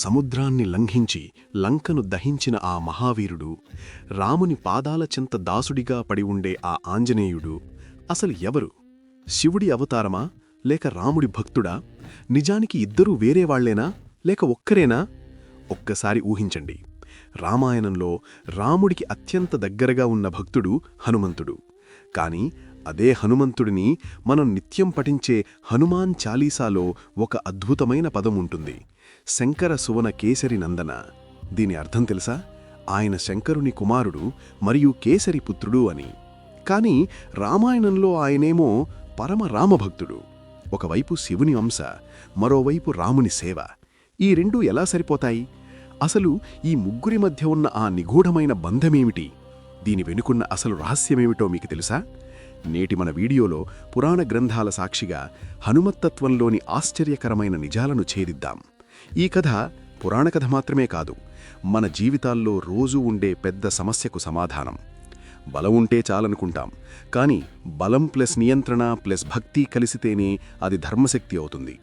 సముద్రాన్ని లంఘించి లంకను దహించిన ఆ మహావీరుడు రాముని పాదాల చింత దాసుడిగా పడి ఉండే ఆ ఆంజనేయుడు అసలు ఎవరు? శివుడి అవతారమా? లేక రాముడి భక్తుడా? నిజానికి ఇద్దరూ వేరేవాళ్ళేనా లేక ఒక్కరేనా? ఒక్కసారి ఊహించండి. రామాయణంలో రాముడికి అత్యంత దగ్గరగా ఉన్న భక్తుడు హనుమంతుడు. కాని అదే హనుమంతుడిని మనం నిత్యం పఠించే హనుమాన్ చాలీసాలో ఒక అద్భుతమైన పదం ఉంటుంది. శంకర సువన కేసరి నందన. దీని అర్థం తెలుసా? ఆయన శంకరుని కుమారుడు మరియు కేసరి పుత్రుడు అని. కాని రామాయణంలో ఆయనేమో పరమ రామభక్తుడు. ఒకవైపు శివుని అంశ మరోవైపు రాముని సేవ. ఈ రెండూ ఎలా సరిపోతాయి? అసలు ఈ ముగ్గురి మధ్య ఉన్న ఆ నిగూఢమైన బంధమేమిటి? దీని వెనుకున్న అసలు రహస్యమేమిటో మీకు తెలుసా? నేటి మన వీడియోలో పురాణ గ్రంథాల సాక్షిగా హనుమత్తత్వంలోని ఆశ్చర్యకరమైన నిజాలను ఛేదిద్దాం. ఈ కథ పురాణ కథ మాత్రమే కాదు మన జీవితాల్లో రోజూ ఉండే పెద్ద సమస్యకు సమాధానం. బలం ఉంటే చాలనుకుంటాం కానీ బలం ప్లస్ నియంత్రణ ప్లస్ భక్తి కలిసితేనే అది ధర్మశక్తి అవుతుంది.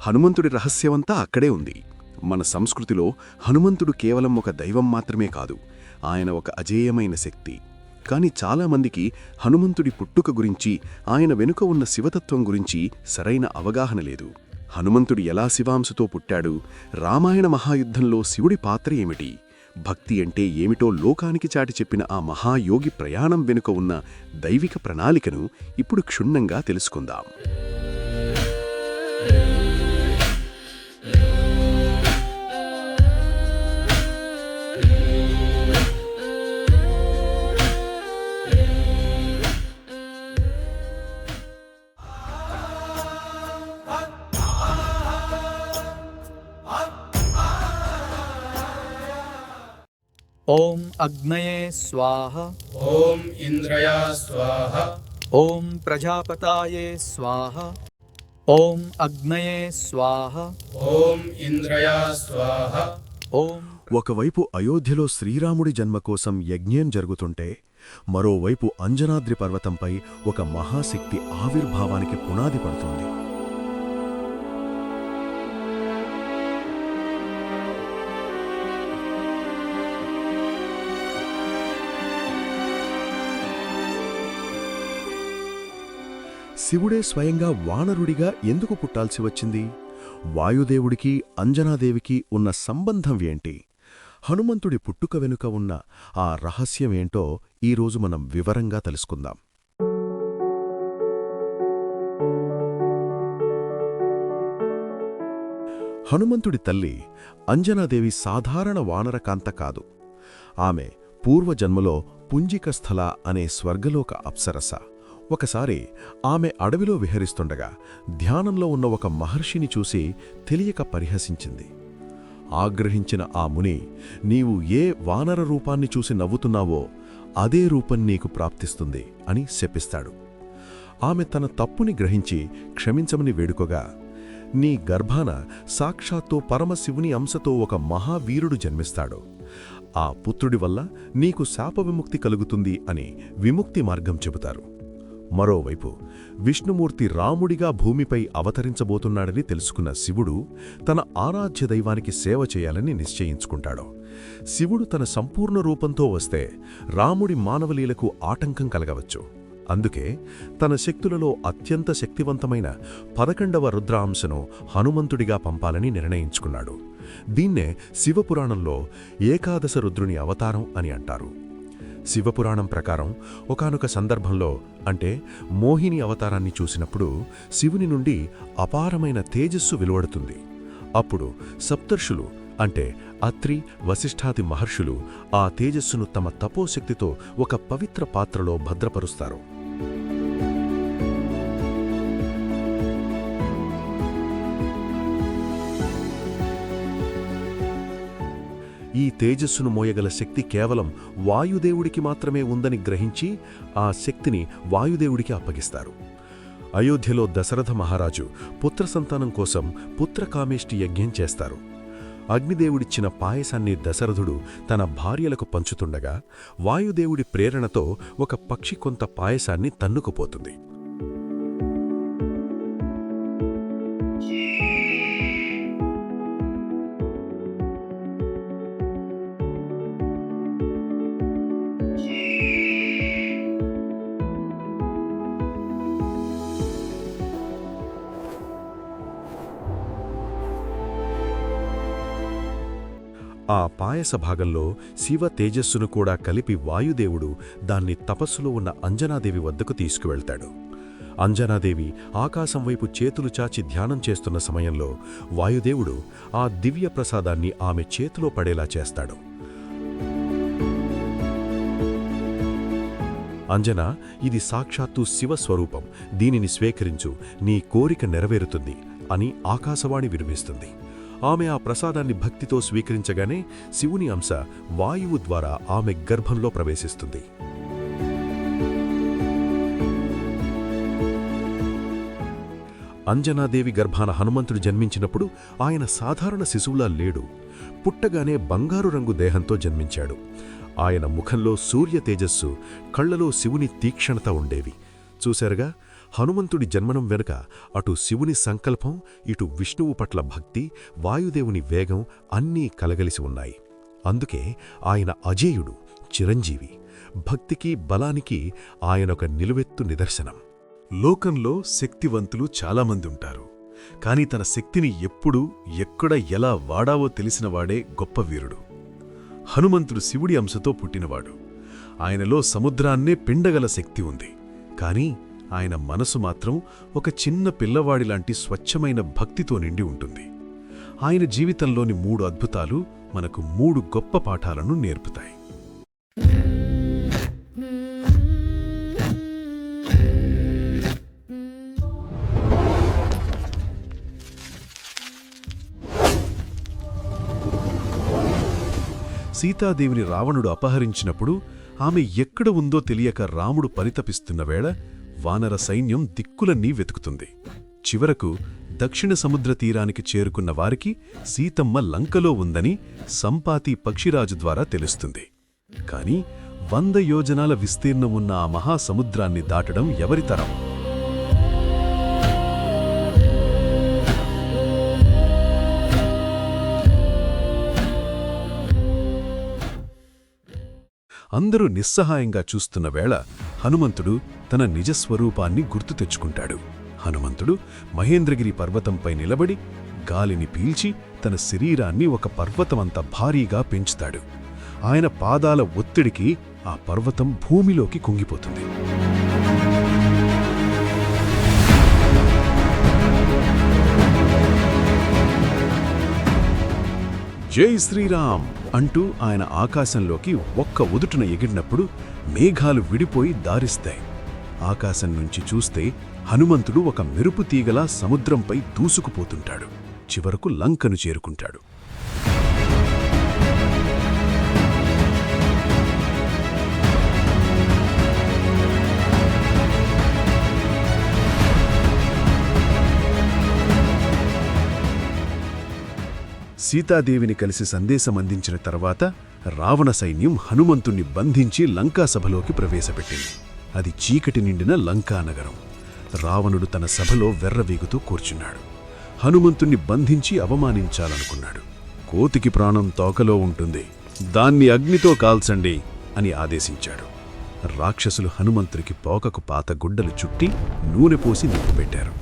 హనుమంతుడి రహస్యమంతా అక్కడే ఉంది. మన సంస్కృతిలో హనుమంతుడు కేవలం ఒక దైవం మాత్రమే కాదు ఆయన ఒక అజేయమైన శక్తి. కాని చాలామందికి హనుమంతుడి పుట్టుక గురించి ఆయన వెనుక ఉన్న శివతత్వం గురించి సరైన అవగాహన లేదు. హనుమంతుడు ఎలా శివాంశతో పుట్టాడు? రామాయణ మహాయుద్ధంలో శివుడి పాత్ర ఏమిటి? భక్తి అంటే ఏమిటో లోకానికి చాటి చెప్పిన ఆ మహాయోగి ప్రయాణం వెనుక ఉన్న దైవిక ప్రణాళికను ఇప్పుడు క్షుణ్ణంగా తెలుసుకుందాం. ఓం అగ్నయే స్వాహ. ఓం ఇంద్రయ స్వాహ. ఓం ప్రజాపతాయే స్వాహ. ఓం అగ్నయే స్వాహ. ఓం ఇంద్రయ స్వాహ. ఓం ఒకవైపు అయోధ్యలో శ్రీరాముడి జన్మ కోసం యజ్ఞం జరుగుతుంటే మరోవైపు అంజనాద్రి పర్వతంపై ఒక మహాశక్తి ఆవిర్భావానికి పునాది పడుతుంది. శివుడే స్వయంగా వానరుడిగా ఎందుకు పుట్టాల్సి వచ్చింది? వాయుదేవుడికి అంజనాదేవికి ఉన్న సంబంధం ఏంటి? హనుమంతుడి పుట్టుక వెనుక ఉన్న ఆ రహస్యమేంటో ఈరోజు మనం వివరంగా తెలుసుకుందాం. హనుమంతుడి తల్లి అంజనాదేవి సాధారణ వానరకాంత కాదు. ఆమె పూర్వజన్మలో పుంజికస్థల అనే స్వర్గలోక అప్సరస. ఒకసారి ఆమె అడవిలో విహరిస్తుండగా ధ్యానంలో ఉన్న ఒక మహర్షిని చూసి తెలియక పరిహసించింది. ఆగ్రహించిన ఆ ముని నీవు ఏ వానర రూపాన్ని చూసి నవ్వుతున్నావో అదే రూపం నీకు ప్రాప్తిస్తుంది అని శపిస్తాడు. ఆమె తన తప్పుని గ్రహించి క్షమించమని వేడుకోగా నీ గర్భాన సాక్షాత్తు పరమశివుని అంశతో ఒక మహావీరుడు జన్మిస్తాడు. ఆ పుత్రుడి వల్ల నీకు శాప విముక్తి కలుగుతుంది అని విముక్తి మార్గం చెబుతారు. మరోవైపు విష్ణుమూర్తి రాముడిగా భూమిపై అవతరించబోతున్నాడని తెలుసుకున్న శివుడు తన ఆరాధ్య దైవానికి సేవ చేయాలని నిశ్చయించుకుంటాడు. శివుడు తన సంపూర్ణ రూపంతో వస్తే రాముడి మానవలీలకు ఆటంకం కలగవచ్చు. అందుకే తన శక్తులలో అత్యంత శక్తివంతమైన పదకొండవ రుద్రాంశను హనుమంతుడిగా పంపాలని నిర్ణయించుకున్నాడు. దీన్నే శివపురాణంలో ఏకాదశ రుద్రుని అవతారం అని అంటారు. శివపురాణం ప్రకారం ఒకనొక సందర్భంలో అంటే మోహిని అవతారాన్ని చూసినప్పుడు శివుని నుండి అపారమైన తేజస్సు వెలువడుతుంది. అప్పుడు సప్తర్షులు అంటే అత్రి వశిష్ఠాది మహర్షులు ఆ తేజస్సును తమ తపోశక్తితో ఒక పవిత్ర పాత్రలో భద్రపరుస్తారు. ఈ తేజస్సును మోయగల శక్తి కేవలం వాయుదేవుడికి మాత్రమే ఉందని గ్రహించి ఆ శక్తిని వాయుదేవుడికి అప్పగిస్తారు. అయోధ్యలో దశరథ మహారాజు పుత్ర సంతానం కోసం పుత్రకామేష్టి యజ్ఞం చేస్తారు. అగ్నిదేవుడిచ్చిన పాయసాన్ని దశరథుడు తన భార్యలకు పంచుతుండగా వాయుదేవుడి ప్రేరణతో ఒక పక్షి కొంత పాయసాన్ని తన్నుకుపోతుంది. ఆ పాయస భాగంలో శివ తేజస్సును కూడా కలిపి వాయుదేవుడు దాన్ని తపస్సులో ఉన్న అంజనాదేవి వద్దకు తీసుకువెళ్తాడు. అంజనాదేవి ఆకాశం వైపు చేతులు చాచి ధ్యానం చేస్తున్న సమయంలో వాయుదేవుడు ఆ దివ్య ప్రసాదాన్ని ఆమె చేతిలో పడేలా చేస్తాడు. అంజన ఇది సాక్షాత్తు శివస్వరూపం దీనిని స్వీకరించు. నీ కోరిక నెరవేరుతుంది అని ఆకాశవాణి వినిపిస్తుంది. ఆమె ఆ ప్రసాదాన్ని భక్తితో స్వీకరించగానే శివుని అంశ వాయువు ద్వారా ఆమె గర్భంలో ప్రవేశిస్తుంది. అంజనాదేవి గర్భాన హనుమంతుడు జన్మించినప్పుడు ఆయన సాధారణ శిశువులా లేడు. పుట్టగానే బంగారు రంగు దేహంతో జన్మించాడు. ఆయన ముఖంలో సూర్య తేజస్సు కళ్ళలో శివుని తీక్షణత ఉండేవి. చూశారుగా? హనుమంతుడి జన్మనం వెనుక అటు శివుని సంకల్పం ఇటు విష్ణువు పట్ల భక్తి వాయుదేవుని వేగం అన్నీ కలగలిసి ఉన్నాయి. అందుకే ఆయన అజేయుడు చిరంజీవి. భక్తికి బలానికి ఆయనొక నిలువెత్తు నిదర్శనం. లోకంలో శక్తివంతులు చాలామంది ఉంటారు. కాని తన శక్తిని ఎప్పుడు ఎక్కడ ఎలా వాడావో తెలిసినవాడే గొప్ప వీరుడు. హనుమంతుడు శివుడి అంశతో పుట్టినవాడు. ఆయనలో సముద్రాన్నే పిండగల శక్తి ఉంది. కాని ఆయన మనసు మాత్రం ఒక చిన్న పిల్లవాడిలాంటి స్వచ్ఛమైన భక్తితో నిండి ఉంటుంది. ఆయన జీవితంలోని మూడు అద్భుతాలు మనకు మూడు గొప్ప పాఠాలను నేర్పుతాయి. సీతాదేవిని రావణుడు అపహరించినప్పుడు ఆమె ఎక్కడ ఉందో తెలియక రాముడు పరితపిస్తున్న వేళ వానర సైన్యం దిక్కులన్నీ వెతుకుతుంది. చివరకు దక్షిణ సముద్ర తీరానికి చేరుకున్న వారికి సీతమ్మ లంకలో ఉందని సంపాతి పక్షిరాజు ద్వారా తెలుస్తుంది. కాని వంద యోజనాల విస్తీర్ణం ఉన్న ఆ మహాసముద్రాన్ని దాటడం ఎవరితరం అందరూ నిస్సహాయంగా చూస్తున్న వేళ హనుమంతుడు తన నిజస్వరూపాన్ని గుర్తు తెచ్చుకుంటాడు. హనుమంతుడు మహేంద్రగిరి పర్వతంపై నిలబడి గాలిని పీల్చి తన శరీరాన్ని ఒక పర్వతమంత భారీగా పెంచుతాడు. ఆయన పాదాల ఒత్తిడికి ఆ పర్వతం భూమిలోకి కుంగిపోతుంది. జై శ్రీరామ్ అంటూ ఆయన ఆకాశంలోకి ఒక్క ఉదుటున ఎగిరినప్పుడు మేఘాలు విడిపోయి దారిస్తాయి. ఆకాశం నుంచి చూస్తే హనుమంతుడు ఒక మెరుపు తీగలా సముద్రంపై దూసుకుపోతుంటాడు. చివరకు లంకను చేరుకుంటాడు. సీతాదేవిని కలిసి సందేశం అందించిన తర్వాత రావణ సైన్యం హనుమంతుణ్ణి బంధించి లంకాసభలోకి ప్రవేశపెట్టింది. అది చీకటి నిండిన లంకానగరం రావణుడు తన సభలో వెర్రవీగుతూ కూర్చున్నాడు. హనుమంతుణ్ణి బంధించి అవమానించాలనుకున్నాడు. కోతికి ప్రాణం తోకలో ఉంటుంది. దాన్ని అగ్నితో కాల్చండి అని ఆదేశించాడు. రాక్షసులు హనుమంతుడికి పోకకు పాత గుడ్డలు చుట్టి నూనె పోసి నిప్పుపెట్టారు.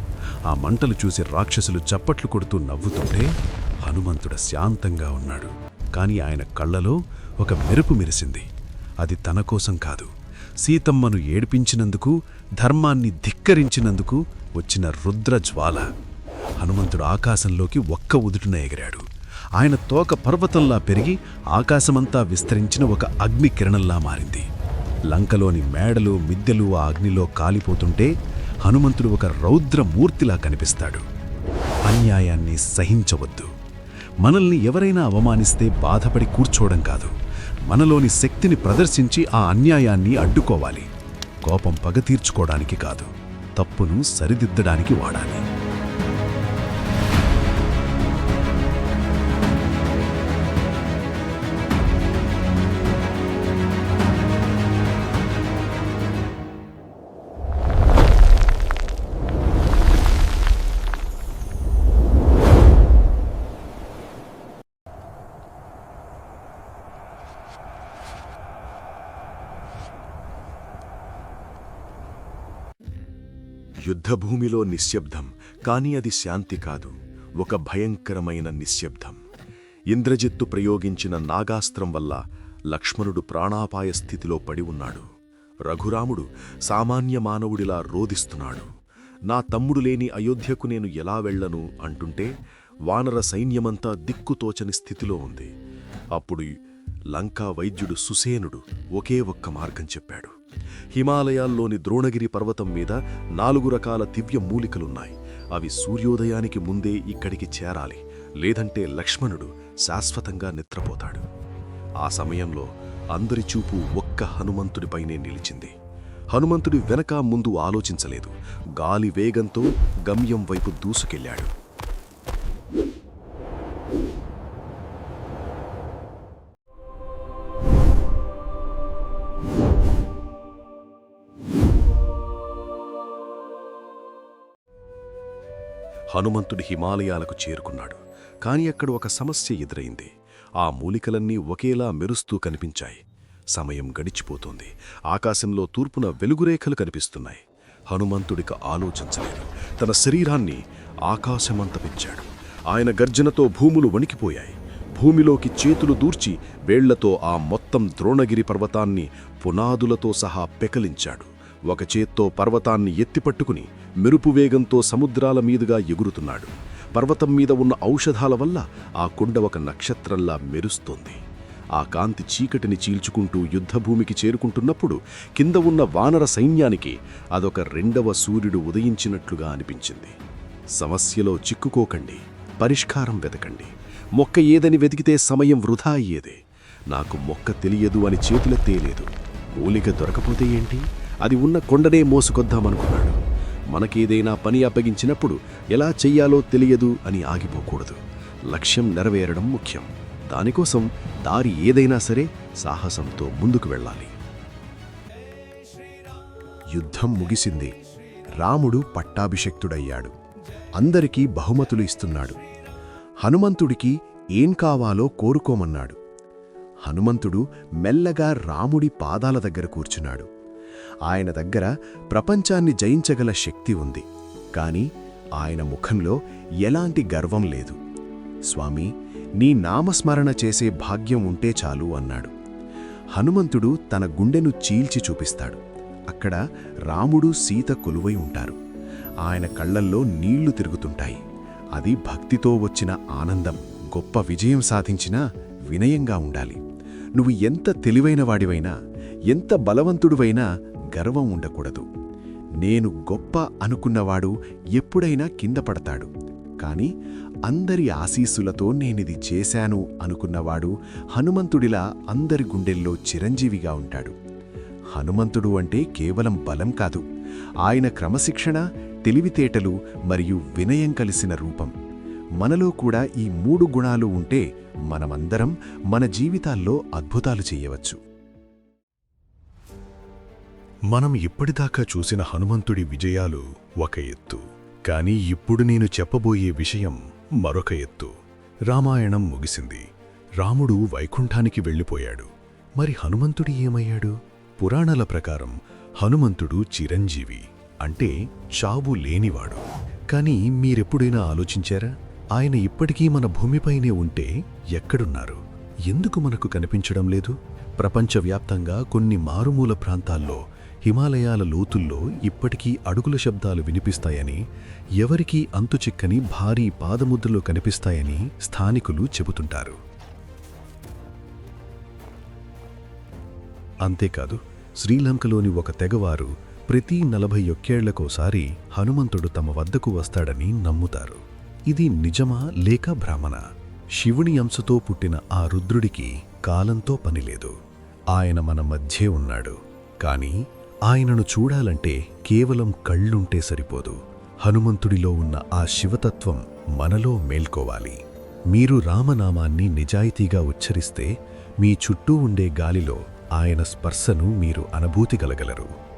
ఆ మంటలు చూసి రాక్షసులు చప్పట్లు కొడుతూ నవ్వుతుంటే హనుమంతుడు శాంతంగా ఉన్నాడు. కాని ఆయన కళ్ళలో ఒక మెరుపు మెరిసింది. అది తన కోసం కాదు. సీతమ్మను ఏడిపించినందుకు ధర్మాన్ని ధిక్కరించినందుకు వచ్చిన రుద్ర జ్వాల. హనుమంతుడు ఆకాశంలోకి ఒక్క ఉదుటున ఎగిరాడు. ఆయన తోక పర్వతంలా పెరిగి ఆకాశమంతా విస్తరించిన ఒక అగ్ని కిరణంలా మారింది. లంకలోని మేడలు మిద్దెలు ఆ అగ్నిలో కాలిపోతుంటే హనుమంతుడు ఒక రౌద్ర మూర్తిలా కనిపిస్తాడు. అన్యాయాన్ని సహించవద్దు. మనల్ని ఎవరైనా అవమానిస్తే బాధపడి కూర్చోవడం కాదు. మనలోని శక్తిని ప్రదర్శించి ఆ అన్యాయాన్ని అడ్డుకోవాలి. కోపం పగ తీర్చుకోవడానికి కాదు. తప్పును సరిదిద్దడానికి వాడాలి. యుద్ధభూమిలో నిశ్శబ్దం కాని అది శాంతి కాదు ఒక భయంకరమైన నిశ్శబ్దం. ఇంద్రజిత్తు ప్రయోగించిన నాగాస్త్రం వల్ల లక్ష్మణుడు ప్రాణాపాయ స్థితిలో పడి ఉన్నాడు. రఘురాముడు సామాన్య మానవుడిలా రోధిస్తున్నాడు. నా తమ్ముడు లేని అయోధ్యకు నేను ఎలా వెళ్ళను అంటుంటే వానర సైన్యమంతా దిక్కుతోచని స్థితిలో ఉంది. అప్పుడు లంకా వైద్యుడు సుసేనుడు ఒకే ఒక్క మార్గం చెప్పాడు. హిమాలయాల్లోని ద్రోణగిరి పర్వతం మీద నాలుగు రకాల దివ్య మూలికలున్నాయి. అవి సూర్యోదయానికి ముందే ఇక్కడికి చేరాలి. లేదంటే లక్ష్మణుడు శాశ్వతంగా నిద్రపోతాడు. ఆ సమయంలో అందరి చూపు ఒక్క హనుమంతుడిపైనే నిలిచింది. హనుమంతుడి వెనక ముందు ఆలోచించలేదు. గాలి వేగంతో గమ్యం వైపు దూసుకెళ్ళాడు. హనుమంతుడి హిమాలయాలకు చేరుకున్నాడు. కాని అక్కడ ఒక సమస్య ఎదురైంది. ఆ మూలికలన్నీ ఒకేలా మెరుస్తూ కనిపించాయి. సమయం గడిచిపోతోంది. ఆకాశంలో తూర్పున వెలుగురేఖలు కనిపిస్తున్నాయి. హనుమంతుడిక ఆలోచించలేదు. తన శరీరాన్ని ఆకాశమంతపించాడు. ఆయన గర్జనతో భూములు వణికిపోయాయి. భూమిలోకి చేతులు దూర్చి వేళ్ళతో ఆ మొత్తం ద్రోణగిరి పర్వతాన్ని పునాదులతో సహా పెకలించాడు. ఒక చేత్తో పర్వతాన్ని ఎత్తిపట్టుకుని మెరుపు వేగంతో సముద్రాల మీదుగా ఎగురుతున్నాడు. పర్వతం మీద ఉన్న ఔషధాల వల్ల ఆ కుండ ఒక నక్షత్రంలా మెరుస్తోంది. ఆ కాంతి చీకటిని చీల్చుకుంటూ యుద్ధభూమికి చేరుకుంటున్నప్పుడు కింద ఉన్న వానర సైన్యానికి అదొక రెండవ సూర్యుడు ఉదయించినట్లుగా అనిపించింది. సమస్యలో చిక్కుకోకండి పరిష్కారం వెతకండి. మొక్క ఏదని వెతికితే సమయం వృధా అయ్యేదే. నాకు మొక్క తెలియదు అని చేతులెత్తేయలేదు మూలిక దొరకపోతే ఏంటి? అది ఉన్న కొండనే మోసుకొద్దామనుకున్నాడు మనకేదైనా పని అప్పగించినప్పుడు ఎలా చెయ్యాలో తెలియదు అని ఆగిపోకూడదు. లక్ష్యం నెరవేరడం ముఖ్యం. దానికోసం దారి ఏదైనా సరే సాహసంతో ముందుకు వెళ్ళాలి. యుద్ధం ముగిసింది. రాముడు పట్టాభిషక్తుడయ్యాడు. అందరికీ బహుమతులు ఇస్తున్నాడు. హనుమంతుడికి ఏం కావాలో కోరుకోమన్నాడు. హనుమంతుడు మెల్లగా రాముడి పాదాల దగ్గర కూర్చున్నాడు. ఆయన దగ్గర ప్రపంచాన్ని జయించగల శక్తి ఉంది. కాని ఆయన ముఖంలో ఎలాంటి గర్వం లేదు. స్వామి నీ నామస్మరణ చేసే భాగ్యం ఉంటే చాలు అన్నాడు. హనుమంతుడు తన గుండెను చీల్చి చూపిస్తాడు. అక్కడ రాముడు సీత కొలువై ఉంటారు. ఆయన కళ్ళల్లో నీళ్ళు తిరుగుతుంటాయి. అది భక్తితో వచ్చిన ఆనందం గొప్ప విజయం సాధించినా వినయంగా ఉండాలి. నువ్వు ఎంత తెలివైన వాడివైనా ఎంత బలవంతుడివైనా గర్వం ఉండకూడదు. నేను గొప్ప అనుకున్నవాడు ఎప్పుడైనా కింద పడతాడు. కాని అందరి ఆశీస్సులతో నేనిది చేశాను అనుకున్నవాడు హనుమంతుడిలా అందరి గుండెల్లో చిరంజీవిగా ఉంటాడు. హనుమంతుడు అంటే కేవలం బలం కాదు. ఆయన క్రమశిక్షణ తెలివితేటలు మరియు వినయం కలిసిన రూపం. మనలో కూడా ఈ మూడు గుణాలు ఉంటే మనమందరం మన జీవితాల్లో అద్భుతాలు చేయవచ్చు. మనం ఇప్పటిదాకా చూసిన హనుమంతుడి విజయాలు ఒక ఎత్తు. కాని ఇప్పుడు నేను చెప్పబోయే విషయం మరొక ఎత్తు. రామాయణం ముగిసింది. రాముడు వైకుంఠానికి వెళ్ళిపోయాడు. మరి హనుమంతుడి ఏమయ్యాడు? పురాణాల ప్రకారం హనుమంతుడు చిరంజీవి అంటే చావు లేనివాడు. కాని మీరెప్పుడైనా ఆలోచించారా? ఆయన ఇప్పటికీ మన భూమిపైనే ఉంటే ఎక్కడున్నారు? ఎందుకు మనకు కనిపించడం లేదు? ప్రపంచవ్యాప్తంగా కొన్ని మారుమూల ప్రాంతాల్లో హిమాలయాల లోతుల్లో ఇప్పటికీ అడుగుల శబ్దాలు వినిపిస్తాయని ఎవరికీ అంతుచిక్కని భారీ పాదముద్రలు కనిపిస్తాయని స్థానికులు చెబుతుంటారు. అంతేకాదు శ్రీలంకలోని ఒక తెగవారు ప్రతి నలభై ఒక్కేళ్ళకోసారి హనుమంతుడు తమ వద్దకు వస్తాడని నమ్ముతారు. ఇది నిజమా లేక భ్రమణ శివుని అంశతో పుట్టిన ఆ రుద్రుడికి కాలంతో పనిలేదు. ఆయన మన మధ్యే ఉన్నాడు. కాని ఆయనను చూడాలంటే కేవలం కళ్ళుంటే సరిపోదు. హనుమంతుడిలో ఉన్న ఆ శివతత్వం మనలో మేల్కోవాలి. మీరు రామనామాన్ని నిజాయితీగా ఉచ్చరిస్తే మీ చుట్టూ ఉండే గాలిలో ఆయన స్పర్శను మీరు అనుభూతి కలగలరు